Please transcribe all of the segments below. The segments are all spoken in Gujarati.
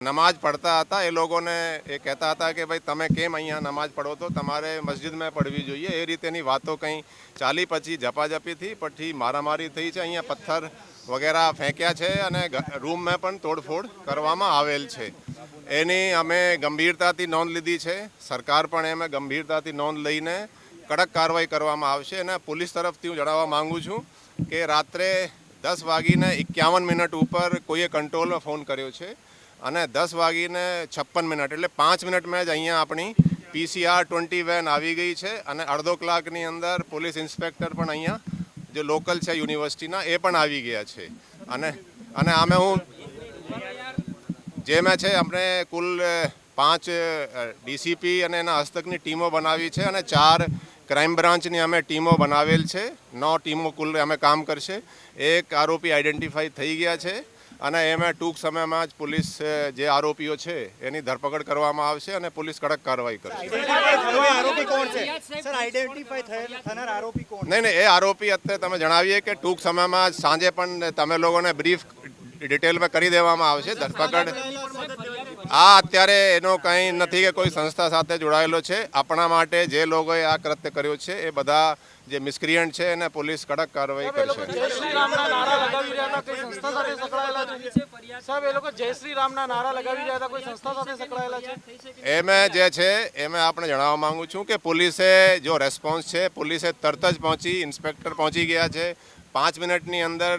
નમાજ પડતા હતા, એ લોકોને એ કહેતા હતા કે ભાઈ, તમે કેમ અહીંયા નમાજ પડો તો તમારે મસ્જિદમાં પડવી જોઈએ. એ રીતેની વાતો કંઈ ચાલી પછી ઝપાઝપી થઈ પછી મારામારી થઈ છે, અહીંયા પથ્થર વગેરે ફેંક્યા છે અને રૂમમાં પણ તોડફોડ કરવામાં આવેલ છે. એની અમે ગંભીરતાથી નોંધ લીધી છે. સરકાર પણ એમાં ગંભીરતાથી નોંધ લઈને કડક કાર્યવાહી કરવામાં આવશે અને પોલીસ તરફથી હું જણાવવા માગું છું કે રાત્રે દસ વાગીને એકાવન મિનિટ ઉપર કોઈએ કંટ્રોલમાં ફોન કર્યો છે. અને દસ વાગીને છપ્પન મિનિટ, એટલે પાંચ મિનિટમાં જ અહીંયા આપણી પીસીઆર ટ્વેન્ટી વેન આવી ગઈ છે અને અડધો કલાકની અંદર પોલીસ ઇન્સ્પેક્ટર પણ અહીંયા જે લોકલ છે યુનિવર્સિટીના એ પણ આવી ગયા છે. અને અને આમે હું જેમાં છે આપણે કુલ પાંચ ડીસીપી અને એના હસ્તકની ટીમો બનાવી છે અને ચાર ક્રાઇમ બ્રાન્ચની અમે ટીમો બનાવેલ છે. નવ ટીમો કુલ અમે કામ કરશે. એક આરોપી આઈડેન્ટિફાઈ થઈ ગયા છે. અને એમાં ટૂંક સમયમાં જ પોલીસ જે આરોપીઓ છે એની ધરપકડ કરવામાં આવશે અને પોલીસ કડક કાર્યવાહી કરશે. નહીં નહીં એ આરોપી અત્યારે તમે જણાવીએ કે ટૂંક સમયમાં સાંજે પણ તમે લોકોને બ્રીફ ડિટેલમાં કરી દેવામાં આવશે. ધરપકડ આ અત્યારે એનો કંઈ નથી કે કોઈ સંસ્થા સાથે જોડાયેલો છે. આપણા માટે જે લોકોએ આ કૃત્ય કર્યું છે એ બધા જે મિસક્રિયન્ટ છે એને પોલીસ કડક કાર્યવાહી કરશે. જય શ્રી રામના નારા લગાવી રહ્યા કોઈ સંસ્થા સાથે સંકળાયેલા છે? સાહેબ એ લોકો જય શ્રી રામના નારા લગાવી રહ્યા કોઈ સંસ્થા સાથે સંકળાયેલા છે? એમાં જે છે એમે આપણે જણાવવા માંગુ છું કે પોલીસે જો રેસ્પોન્સ છે પોલીસે તરત જ પહોંચી ઇન્સ્પેક્ટર પહોંચી ગયા છે. પાંચ મિનિટની અંદર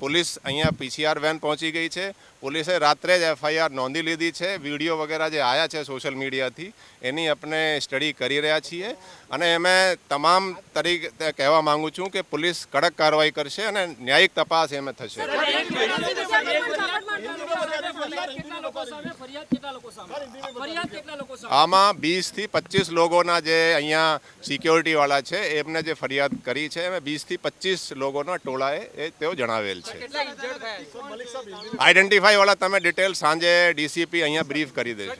પોલીસ અહીંયા પીસીઆર વેન પહોંચી ગઈ છે. પોલીસે રાત્રે જ એફઆઈઆર નોંધી લીધી છે. વીડિયો વગેરે જે આવ્યા છે સોશિયલ મીડિયાથી એની આપણે સ્ટડી કરી રહ્યા છીએ. અને એમાં તમામ તરીકે કહેવા માંગુ છું કે પોલીસ કડક કાર્યવાહી કરશે અને ન્યાયિક તપાસ એમાં થશે. આમાં વીસથી પચીસ લોકોના જે અહીંયા સિક્યોરિટીવાળા છે એમને જે ફરિયાદ કરી છે એમાં વીસથી પચીસ લોકોના ટોળાએ એ તેઓ જણાવેલ છે. આઈડેન્ટિફાઈ વાળા તમે ડિટેલ સાંજે ડીસીપી અહીંયા બ્રીફ કરી દેશે